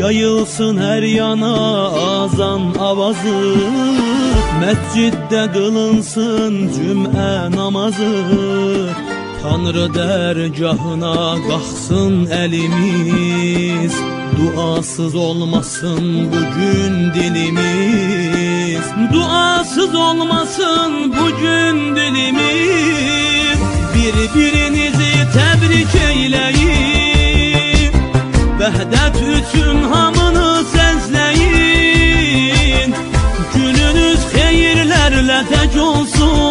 Yayılsın her yana azan avazı. Mescidde kılınsın cüm'e namazı. Tanrı dergahına kalksın elimiz. Duasız olmasın bugün dilimiz. Duasız olmasın bugün dilimiz Şöhdət üçün hamınız əzləyin Gününüz xeyirlərlə tək olsun.